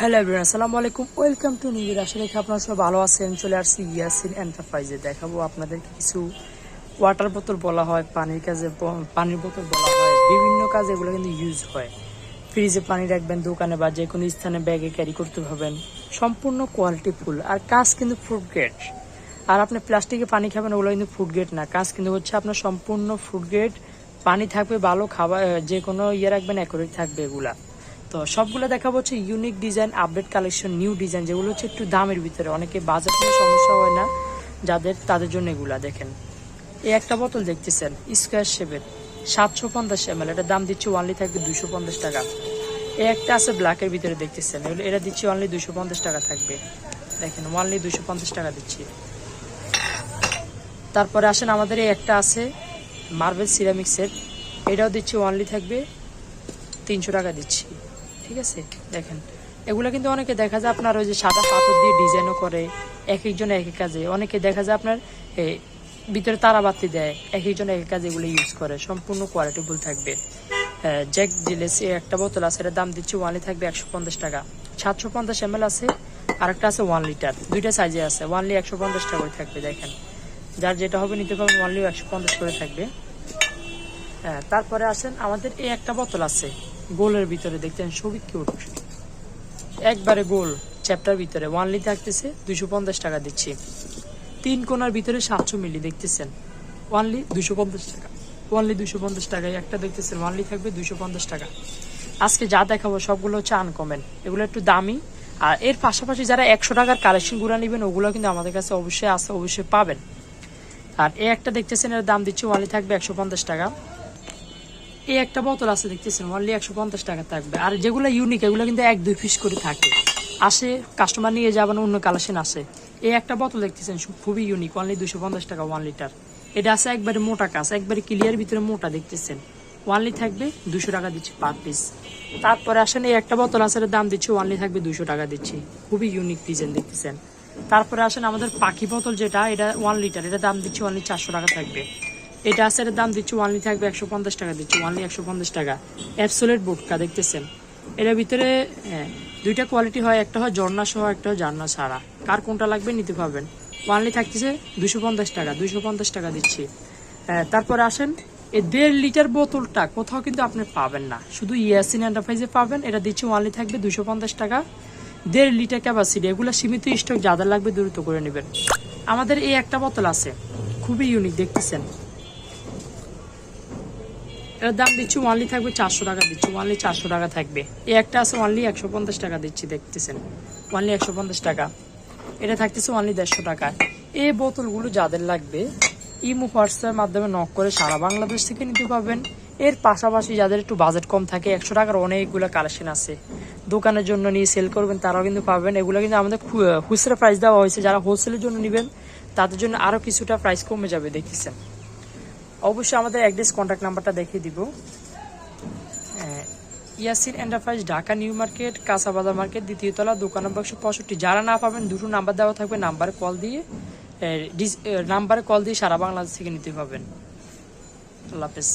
Hello everyone, আসসালামু আলাইকুম। Welcome to news আসলে কি আপনারা সবাই ভালো আছেন। চলে আসছি ইয়াসিন এন্টারপ্রাইজে। দেখাবো আপনাদেরকে কিছু ওয়াটার বোতল বলা হয়, পানির কাজে পানির বোতল বলা হয়। বিভিন্ন কাজে এগুলো কিন্তু ইউজ হয়। ফ্রিজে পানি রাখবেন, দোকানে বা যে কোনো স্থানে ব্যাগে ক্যারি করতে পারবেন। সম্পূর্ণ কোয়ালিটি ফুল আর কাজ কিন্তু ফুড গ্রেড আর আপনি প্লাস্টিকে পানি খাবেন, ওগুলো কিন্তু ফুড গ্রেড না। কাজ কিন্তু হচ্ছে আপনার সম্পূর্ণ ফুড গ্রেড পানি থাকবে, ভালো খাবার যে কোনো ইয়ে রাখবেন অ্যাকুরেট থাকবে এগুলা। তো সবগুলো দেখাবো হচ্ছে unique design update collection new design যেগুলো হচ্ছে একটু দামের ভিতরে। অনেকে বাজার নিয়ে সমস্যা হয় না, যাদের, তাদের জন্য এগুলা দেখেন। এই একটা বোতল দেখতেছেন স্কোয়ার শেপের সাতশো পঞ্চাশ এম এল এটার দাম দিচ্ছি ওয়ানলি থাকবে দুশো পঞ্চাশ টাকা। এই একটা আছে ব্ল্যাকের ভিতরে দেখতেছেন এটা দিচ্ছি অনলি দুশো পঞ্চাশ টাকা থাকবে। দেখেন ওয়ানলি দুশো পঞ্চাশ টাকা দিচ্ছি। তারপরে আসেন, আমাদের এই একটা আছে মার্বেল সিরামিক্সের এটাও দিচ্ছি ওয়ানলি থাকবে তিনশো টাকা দিচ্ছি। ঠিক আছে? দেখেন, এগুলো কিন্তু অনেকে দেখা যায় আপনার ওই যে সাদা পাথর দিয়ে ডিজাইনও করে এক একজন এক এক কাজে। অনেকে দেখা যায় আপনার ভিতরে তারাবাতি দেয় এক একজন এক এক কাজে এগুলো ইউজ করে, সম্পূর্ণ কোয়ালিটিফুল থাকবে। জ্যাক জিলেস একটা বোতল আছে, এটার দাম দিচ্ছি ওয়ানলি থাকবে একশো পঞ্চাশ টাকা। সাতশো পঞ্চাশ এম আছে আর একটা আছে ওয়ান লিটার দুইটা সাইজে আছে ওয়ানলি একশো পঞ্চাশ টাকা করে থাকবে, দেখেন। যার যেটা হবে নিতে পারবেন ওয়ানলি একশো পঞ্চাশ করে থাকবে। হ্যাঁ তারপরে আসেন, আমাদের এই একটা বোতল আছে গোলের ভিতরে দেখতেন সবই কিউট একবারে গোল চ্যাপ্টার ভিতরে ওয়ানলি থাকতেছে দুশো পঞ্চাশ টাকা দিচ্ছি। তিন কোনার ভিতরে সাতশো মিলি দেখতেছেন। ওয়ানলি দুশো পঞ্চাশ টাকা। ওয়ানলি দুশো পঞ্চাশ টাকায় একটা দেখতেছেন ওয়ানলি থাকবে দুশো পঞ্চাশ টাকা। আজকে যা দেখাবো সবগুলো হচ্ছে আনকমেন এগুলো একটু দামি। আর এর পাশাপাশি যারা একশো টাকার কালেকশনগুলা নেবেন, ওগুলো কিন্তু আমাদের কাছে অবশ্যই আছে, অবশ্যই পাবেন। আর এ একটা দেখতেছেন, এর দাম দিচ্ছে ওয়ানলি থাকবে একশো পঞ্চাশ টাকা। এই একটা বোতল আছে দেখতেছেন অনলি একশো পঞ্চাশ টাকা থাকবে। আর যেগুলো ইউনিক এগুলো কিন্তু এক, দুই পিস করে থাকে। আসে কাস্টমার নিয়ে যাবেন অন্য কালেকশন আসে। এই একটা বোতল দেখতেছেন খুবই ইউনিক অনলি দুশো পঞ্চাশ টাকা ওয়ান লিটার এটা আছে একবারে মোটা কাজ, একবারে ক্লিয়ার ভিতরে মোটা দেখতেছেন। ওয়ানলি থাকবে দুশো টাকা দিচ্ছি পার পিস তারপরে আসেন, এই একটা বোতল এটার দাম দিচ্ছি ওয়ানলি থাকবে দুশো টাকা দিচ্ছি। খুবই ইউনিক ডিজাইন দেখতেছেন। তারপরে আসেন, আমাদের পাখি বোতল যেটা, এটা ওয়ান লিটার এটা দাম দিচ্ছি অনলি চারশো টাকা থাকবে। এটা আছে দাম দিচ্ছি ওয়ানলি থাকবে একশো পঞ্চাশ টাকা দিচ্ছি ওয়ানলি একশো পঞ্চাশ টাকা। অ্যাপসোলেট বোটকা দেখতেছেন? এটার ভিতরে হ্যাঁ, দুইটা কোয়ালিটি হয় একটা হয় ঝর্ণা সহ একটা হয় ঝর্ণা ছাড়া। কার কোনটা লাগবে নিতে পারবেন ওয়ানলি থাকতেছে দুশো পঞ্চাশ টাকা দুশো পঞ্চাশ টাকা দিচ্ছি। হ্যাঁ, তারপরে আসেন এই দেড় লিটার বোতলটা কোথাও কিন্তু আপনি পাবেন না। শুধু ইয়াসিন এন্টারপ্রাইজে পাবেন এটা দিচ্ছি ওয়ানলি থাকবে দুশো পঞ্চাশ টাকা। দেড় লিটার ক্যাপাসিটি এগুলো সীমিত স্টক যাদের লাগবে দ্রুত করে নেবেন। আমাদের এই একটা বোতল আছে খুবই ইউনিক দেখতেছেন? এর দাম দিচ্ছি ওয়ানলি থাকবে চারশো টাকা দিচ্ছি ওয়ানলি চারশো টাকা থাকবে। এই একটা আছে ওয়ানলি একশো পঞ্চাশ টাকা দিচ্ছি, দেখতেছেন? ওয়ানলি একশো পঞ্চাশ টাকা। এটা থাকতেছে ওয়ানলি দেড়শো টাকা। এই বোতলগুলো যাদের লাগবে, ইমো হোয়াটসঅ্যাপের মাধ্যমে নক করে সারা বাংলাদেশ থেকে নিতে পারবেন। এর পাশাপাশি যাদের একটু বাজেট কম থাকে, একশো টাকার অনেকগুলো কালেকশন আছে। দোকানের জন্য নিয়ে সেল করবেন, তারাও কিন্তু পাবেন। এগুলো কিন্তু আমাদের খুচরা প্রাইস দেওয়া হয়েছে। যারা হোলসেলের জন্য নেবেন, তাদের জন্য আরও কিছুটা প্রাইস কমে যাবে, দেখতেছেন? অবশ্যই আমাদের অ্যাড্রেস কন্ট্যাক্ট নাম্বারটা দেখিয়ে দিব। Yasir enterprise Dhaka new market, কাঁচাবাজার market, দ্বিতীয় তলা দোকান নম্বর একশো পঁয়ষট্টি। যারা না পাবেন, দুটো নাম্বার দেওয়া থাকবে নাম্বারে কল দিয়ে নাম্বারে কল দিয়ে সারা বাংলাদেশ থেকে নিতে পাবেন আল্লাহ হাফেজ।